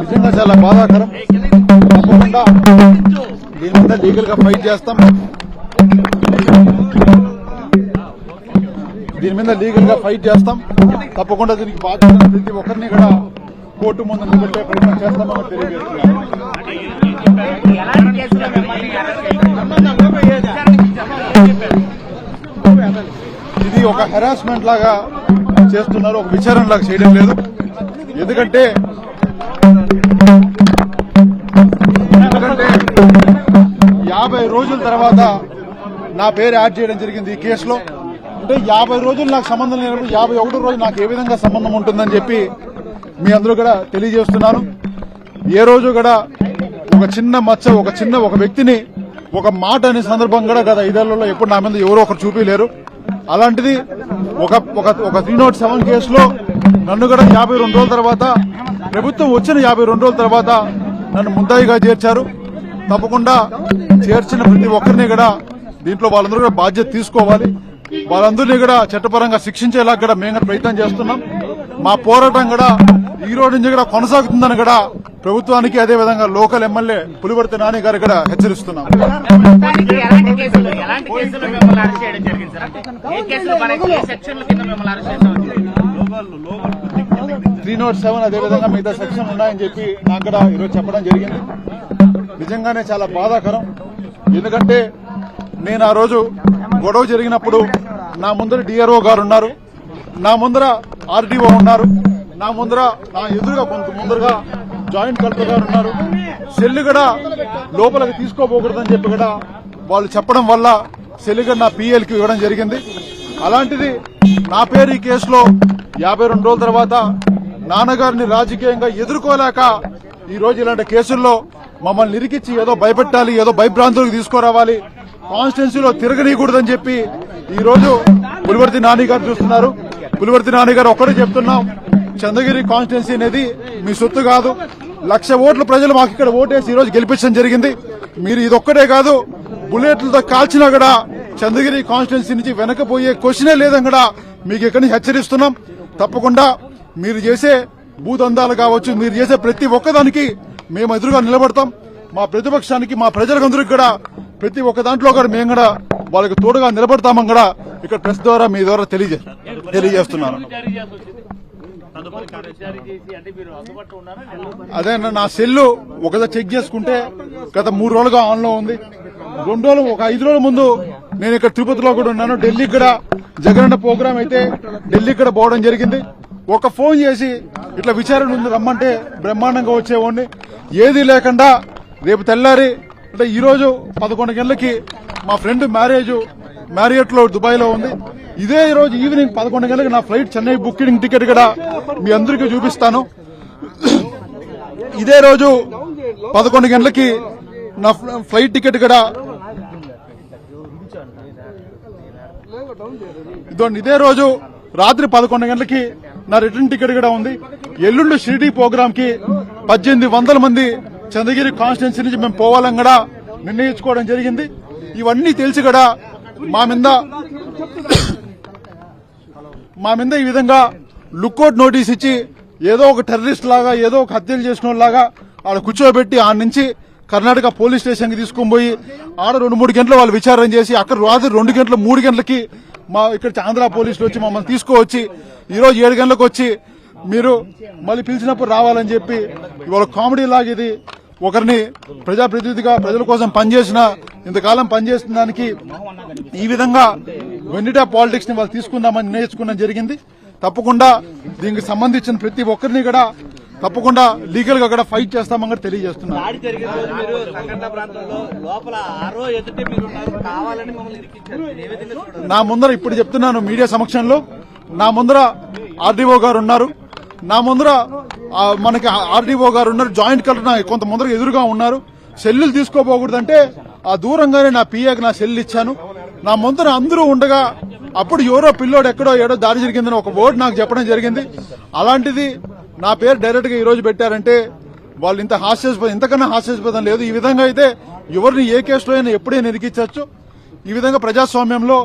నిజంగా చాలా బాధాకరం. తప్పకుండా దీని మీద లీగల్గా ఫైట్ చేస్తాం. దీని మీద లీగల్గా ఫైట్ చేస్తాం. తప్పకుండా దీనికి బాధ్యత ప్రతి ఒక్కరిని కూడా కోర్టు ముందు నిలబెట్టే ప్రయత్నం చేస్తామని తెలియజేస్తున్నాను ఇది ఒక హెరాస్మెంట్ లాగా చేస్తున్నారు ఒక విచారణ లాగా చేయడం లేదు. ఎందుకంటే యాభై రోజుల తర్వాత నా పేరు యాడ్ చేయడం జరిగింది ఈ కేసులో. అంటే యాభై రోజులు నాకు సంబంధం లేనప్పుడు యాభై ఒకటో రోజు నాకు ఏ విధంగా సంబంధం ఉంటుందని చెప్పి మీ అందరూ కూడా తెలియజేస్తున్నాను. ఏ రోజు కూడా ఒక చిన్న మచ్చ ఒక చిన్న ఒక వ్యక్తిని ఒక మాట అనే సందర్భం కూడా గత ఐదేళ్ళలో ఎప్పుడు నా మీద ఎవరో ఒకరు చూపించలేరు అలాంటిది ఒక ఒక ఒక త్రీ నాట్ సెవెన్ కేసులో నన్ను కూడా యాభై రెండు రోజుల తర్వాత ప్రభుత్వం వచ్చిన యాభై రెండు రోజుల తర్వాత నన్ను ముద్దాయిగా చేర్చారు. తప్పకుండా చేర్చిన ప్రతి ఒక్కరిని కూడా దీంట్లో వాళ్ళందరూ కూడా బాధ్యత తీసుకోవాలి. వాళ్ళందరినీ కూడా చట్టపరంగా శిక్షించేలా కూడా మేము ప్రయత్నం చేస్తున్నాం. మా పోరాటం కూడా ఈ రోజు నుంచి కూడా కొనసాగుతుందని కూడా ప్రభుత్వానికి అదే విధంగా లోకల్ ఎమ్మెల్యే పులివర్తి నాని గారు కూడా హెచ్చరిస్తున్నాం. త్రీ నాట్ సెవెన్ అదే విధంగా మిగతా సెక్షన్ ఉన్నాయని చెప్పి నాకు కూడా ఈరోజు చెప్పడం జరిగింది. నిజంగానే చాలా బాధాకరం. ఎందుకంటే నేను ఆ రోజు గొడవ జరిగినప్పుడు నా ముందర డిఆర్ఓ గారు ఉన్నారు. నా ముందర ఆర్డీఓ ఉన్నారు. నా ముందర నా ఎదురుగా కొంత ముందరగా జాయింట్ కలెక్టర్ గారు ఉన్నారు. సెల్లు కూడా లోపలికి తీసుకోపోకూడదని చెప్పి కూడా వాళ్ళు చెప్పడం వల్ల సెల్లు కూడా నా పిఎల్కి ఇవ్వడం జరిగింది. అలాంటిది నా పేరు ఈ కేసులో యాభై రెండు రోజుల తర్వాత నాన్నగారిని రాజకీయంగా ఎదుర్కోలేక ఈ రోజు ఇలాంటి కేసుల్లో మమ్మల్ని నిరికిచ్చి ఏదో భయపెట్టాలి ఏదో భయభ్రాంతులకు తీసుకురావాలి. కాన్స్టిట్యున్సీలో తిరగనీయకూడదని చెప్పి ఈ రోజు పులివర్తి నాని గారు చూస్తున్నారు. పులివర్తి నాని గారు ఒక్కడే చెప్తున్నాం చంద్రగిరి కాన్స్టిట్యున్సీ అనేది మీ సొత్తు కాదు. లక్ష ఓట్ల ప్రజలు మాకు ఇక్కడ ఓటేసి ఈ రోజు గెలిపించడం జరిగింది. మీరు ఇదొక్కటే కాదు బుల్లెట్లతో కాల్చినా కూడా చంద్రగిరి కాన్స్టిట్యున్సీ నుంచి వెనకపోయే క్వశ్చనే లేదని కూడా మీకు ఇక్కడి నుంచి హెచ్చరిస్తున్నాం. తప్పకుండా మీరు చేసే భూదందాలు కావచ్చు మీరు చేసే ప్రతి ఒక్కదానికి మేము ఎదురుగా నిలబడతాం. మా ప్రతిపక్షానికి మా ప్రజలకందరికి కూడా ప్రతి ఒక్క దాంట్లో కూడా మేము కూడా వాళ్ళకి తోడుగా నిలబడతామని కూడా ఇక్కడ ప్రెస్ ద్వారా మీ ద్వారా తెలియజే తెలియజేస్తున్నాను. అదే నా సెల్లు ఒకదా చెక్ చేసుకుంటే గత మూడు రోజులుగా ఆన్లో ఉంది. రెండు రోజులు ఒక ఐదు రోజుల ముందు నేను ఇక్కడ తిరుపతిలో కూడా ఉన్నాను. ఢిల్లీ కూడా జగనన్న ప్రోగ్రామ్ అయితే ఢిల్లీ కూడా పోవడం జరిగింది. ఒక ఫోన్ చేసి ఇట్లా విచారణ ఉంది రమ్మంటే బ్రహ్మాండంగా వచ్చేవాడిని. ఏది లేకుండా రేపు తెల్లారి అంటే ఈరోజు పదకొండు గంటలకి మా ఫ్రెండ్ మ్యారేజ్ మ్యారియట్లో ఉంది. ఇదే రోజు ఈవినింగ్ పదకొండు గంటలకు నా ఫ్లైట్ చెన్నై బుకింగ్ టికెట్ కూడా మీ అందరికీ చూపిస్తాను. ఇదే రోజు పదకొండు గంటలకి నా ఫ్లైట్ టికెట్ కూడా ఇదే రోజు రాత్రి పదకొండు గంటలకి నా రిటర్న్ టికెట్ కూడా ఉంది. ఎల్లుండి షిరిడి ప్రోగ్రామ్కి పద్దెనిమిది వందల మంది చంద్రగిరి కాన్స్టిట్యున్సీ నుంచి మేము పోవాలని కూడా నిర్ణయించుకోవడం జరిగింది. ఇవన్నీ తెలిసి కూడా మా మీద మా మీద ఈ విధంగా లుక్అవుట్ నోటీస్ ఇచ్చి ఏదో ఒక టెర్రరిస్ట్ లాగా ఏదో ఒక హత్యలు చేసిన లాగా ఆడ కూర్చోబెట్టి ఆ నుంచి కర్ణాటక పోలీస్ స్టేషన్కి తీసుకుని పోయి ఆడ రెండు మూడు గంటలు వాళ్ళు విచారణ చేసి అక్కడ రాత్రి రెండు గంటలు మూడు గంటలకి మా ఇక్కడ ఆంధ్ర పోలీసులు వచ్చి మమ్మల్ని తీసుకువచ్చి ఈరోజు ఏడు గంటలకు వచ్చి మీరు మళ్ళీ పిలిచినప్పుడు రావాలని చెప్పి ఇవాళ కామెడీ లాగా ఇది. ఒకరిని ప్రజాప్రతినిధిగా ప్రజల కోసం పనిచేసిన ఇంతకాలం పనిచేసిన దానికి ఈ విధంగా వెన్నిటా పాలిటిక్స్ని వాళ్ళు తీసుకుందామని నిర్ణయించుకోవడం జరిగింది. తప్పకుండా దీనికి సంబంధించిన ప్రతి ఒక్కరిని కూడా తప్పకుండా లీగల్గా కూడా ఫైట్ చేస్తామని కూడా తెలియజేస్తున్నాను. నా ముందర ఇప్పుడు చెప్తున్నాను మీడియా సమక్షంలో. నా ముందర ఆర్డీఓ గారు ఉన్నారు. నా ముందర మనకి ఆర్డీఓ గారు ఉన్నారు జాయింట్ కలెక్టర్ కొంత ముందర ఎదురుగా ఉన్నారు. సెల్లులు తీసుకోపోకూడదంటే ఆ దూరంగానే నా పిఏకి నా సెల్ ఇచ్చాను. నా ముందర అందరూ ఉండగా అప్పుడు ఎవరో పిల్లోడు ఎక్కడో ఏడో దారి జరిగిందని ఒక వర్డ్ నాకు చెప్పడం జరిగింది. అలాంటిది నా పేరు డైరెక్ట్గా ఈరోజు పెట్టారంటే వాళ్ళు ఇంత హాస్యాస్పదం ఇంతకన్నా హాస్యాస్పదం లేదు. ఈ విధంగా అయితే ఎవరిని ఏ కేసులో అయినా ఎప్పుడైనా ఇరికించవచ్చు ఈ విధంగా ప్రజాస్వామ్యంలో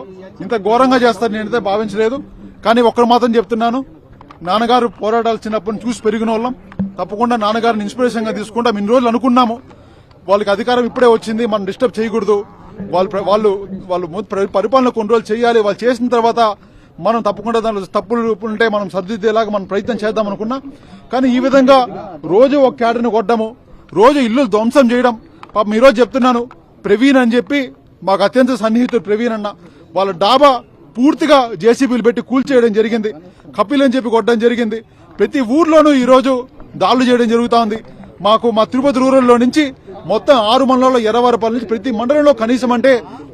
ఇంత ఘోరంగా చేస్తారు నేనైతే భావించలేదు. కానీ ఒక్కరు మాత్రం చెప్తున్నాను నాన్నగారు పోరాటాలు చిన్నప్పటి చూసి పెరిగిన వాళ్ళం తప్పకుండా నాన్నగారిని ఇన్స్పిరేషన్గా తీసుకుంటాం. ఇన్ని రోజులు అనుకున్నాము. వాళ్ళకి అధికారం ఇప్పుడే వచ్చింది. మనం డిస్టర్బ్ చేయకూడదు. వాళ్ళు వాళ్ళు వాళ్ళు పరిపాలన కొన్ని రోజులు చేయాలి. వాళ్ళు చేసిన తర్వాత మనం తప్పకుండా దానిలో తప్పులు ఉంటే మనం సర్దిద్దేలాగా మనం ప్రయత్నం చేద్దాం అనుకున్నాం. కానీ ఈ విధంగా రోజు ఒక క్యాడర్ని కొట్టడము రోజు ఇల్లు ధ్వంసం చేయడం. పాపం ఈరోజు చెప్తున్నాను ప్రవీణ్ అని చెప్పి మాకు అత్యంత సన్నిహితుడు ప్రవీణ్ అన్న. వాళ్ళ డాబా పూర్తిగా జేసీబీలు పెట్టి కూల్చేయడం జరిగింది. కపిల్ అని చెప్పి కొట్టడం జరిగింది. ప్రతి ఊర్లోనూ ఈరోజు దాడులు చేయడం జరుగుతా ఉంది మాకు మా తిరుపతి రూరల్లో నుంచి మొత్తం ఆరు మండలాల్లో ఎర్రవారపల్లి నుంచి ప్రతి మండలంలో కనీసం అంటే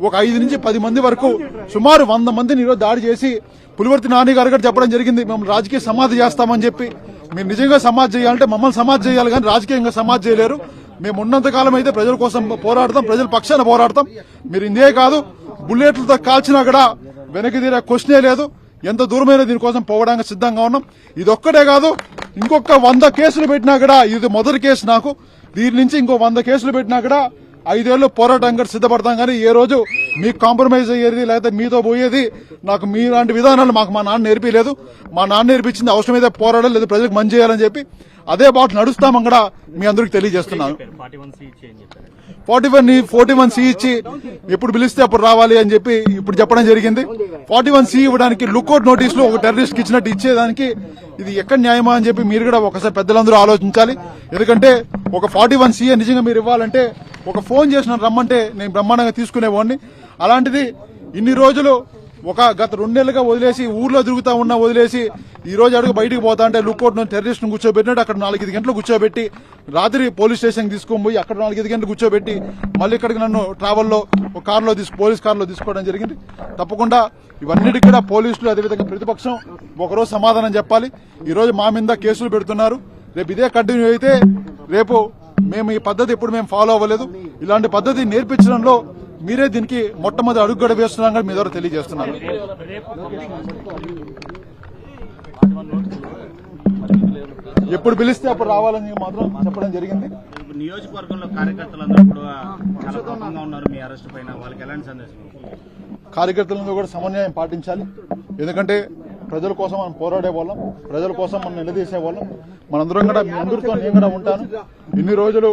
ఒక ఐదు నుంచి పది మంది వరకు సుమారు వంద మందిని ఈరోజు దాడి చేసి పులివర్తి నాని గారు కూడా చెప్పడం జరిగింది. మేము రాజకీయ సమాధి చేస్తామని చెప్పి. మీరు నిజంగా సమాధి చేయాలంటే మమ్మల్ని సమాధి చేయాలి కానీ రాజకీయంగా సమాధి చేయలేరు. మేము ఉన్నంత కాలం అయితే ప్రజల కోసం పోరాడతాం ప్రజల పక్షాన పోరాడతాం. మీరు ఇందే కాదు బుల్లెట్లతో కాల్చినా కూడా వెనక్కి తీరే క్వశ్చనే లేదు. ఎంత దూరమైన దీనికోసం పోవడానికి సిద్ధంగా ఉన్నాం. ఇది ఒక్కటే కాదు ఇంకొక వంద కేసులు పెట్టినా కూడా ఇది మొదటి కేసు నాకు. దీని నుంచి ఇంకో వంద కేసులు పెట్టినా కూడా ఐదేళ్ళు పోరాటం కూడా సిద్ధపడతాం కానీ ఏ రోజు మీకు కాంప్రమైజ్ అయ్యేది లేకపోతే మీతో పోయేది నాకు మీలాంటి విధానాలు మాకు మా నాన్న నేర్పించలేదు మా నాన్న నేర్పించింది అవసరమైతే పోరాడాలి లేదా ప్రజలకు మంచి చేయాలని చెప్పి అదే బాట నడుస్తామని కూడా మీ అందరికి తెలియజేస్తున్నాను. Forty one forty one C ఇచ్చి ఎప్పుడు పిలిస్తే అప్పుడు రావాలి అని చెప్పి ఇప్పుడు చెప్పడం జరిగింది. ఫార్టీ వన్ సి ఇవ్వడానికి లుక్అవుట్ నోటీసులు ఒక టెర్రరిస్ట్ ఇచ్చినట్టు ఇచ్చేదానికి ఇది ఎక్కడ న్యాయమా అని చెప్పి మీరు కూడా ఒకసారి పెద్దలందరూ ఆలోచించాలి. ఎందుకంటే ఒక ఫార్టీ వన్ సిఏ నిజంగా మీరు ఇవ్వాలంటే ఒక ఫోన్ చేసిన రమ్మంటే నేను బ్రహ్మాండంగా తీసుకునేవాడిని. అలాంటిది ఇన్ని రోజులు ఒక గత రెండు నెలలుగా వదిలేసి ఊర్లో తిరుగుతా ఉన్నా వదిలేసి ఈ రోజు అడుగు బయటకు పోతా అంటే లుక్అవుట్ టెర్రరిస్ట్ కూర్చోబెట్టినట్టు అక్కడ నాలుగైదు గంటలు కూర్చోబెట్టి రాత్రి పోలీస్ స్టేషన్ తీసుకొని పోయి అక్కడ నాలుగైదు గంటలు కూర్చోబెట్టి మళ్ళీ ఇక్కడికి నన్ను ట్రావెల్లో ఒక కారులో తీసుకు పోలీస్ కారులో తీసుకోవడం జరిగింది. తప్పకుండా ఇవన్నిటికి కూడా పోలీసులు అదేవిధంగా ప్రతిపక్షం ఒకరోజు సమాధానం చెప్పాలి. ఈరోజు మా మీద కేసులు పెడుతున్నారు. రేపు ఇదే కంటిన్యూ అయితే రేపు మేము ఈ పద్ధతి ఎప్పుడు మేము ఫాలో అవ్వలేదు. ఇలాంటి పద్ధతి నేర్పించడంలో మీరే దీనికి మొట్టమొదటి అడుగుగడ వేస్తున్నారని మీ ద్వారా తెలియజేస్తున్నాను. ఎప్పుడు పిలిస్తే అప్పుడు రావాలని మాత్రం చెప్పడం జరిగింది. నియోజకవర్గంలో కార్యకర్తలందరూ కూడా చాలా కోపంగా ఉన్నారు మీ అరెస్ట్ పైన. వాళ్ళకి ఎలాంటి సందేశం? కార్యకర్తలందరూ కూడా సమన్వయం పాటించాలి. ఎందుకంటే ప్రజల కోసం మనం పోరాడే వాళ్ళం ప్రజల కోసం మనం నిలదీసే వాళ్ళం. మనందరం కూడా మీ అందరితో నేను కూడా ఉంటాను. ఇన్ని రోజులు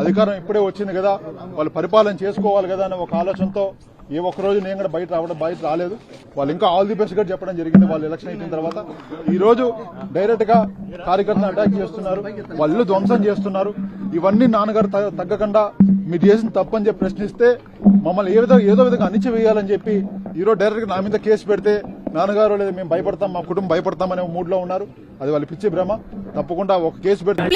అధికారం ఇప్పుడే వచ్చింది కదా వాళ్ళు పరిపాలన చేసుకోవాలి కదా అనే ఒక ఆలోచనతో ఏ ఒక్క రోజు నేను కూడా బయట రావడం బయట రాలేదు. వాళ్ళు ఇంకా ఆల్ ది బెస్ట్గా చెప్పడం జరిగింది వాళ్ళు ఎలక్షన్ అయిపోయిన తర్వాత. ఈ రోజు డైరెక్ట్గా కార్యకర్తలను అటాక్ చేస్తున్నారు వాళ్ళు ధ్వంసం చేస్తున్నారు. ఇవన్నీ నాన్నగారు తగ్గకుండా మీరు చేసిన తప్పని చెప్పి ప్రశ్నిస్తే మమ్మల్ని ఏ విధంగా ఏదో విధంగా అణిచివేయాలని చెప్పి ఈరోజు డైరెక్ట్గా నా మీద కేసు పెడితే నాన్నగారు లేదా మేము భయపడతాం మా కుటుంబం భయపడతాం అనే మూడ్లో ఉన్నారు. అది వాళ్ళు పిచ్చి భ్రమ. తప్పకుండా ఒక కేసు పెడితే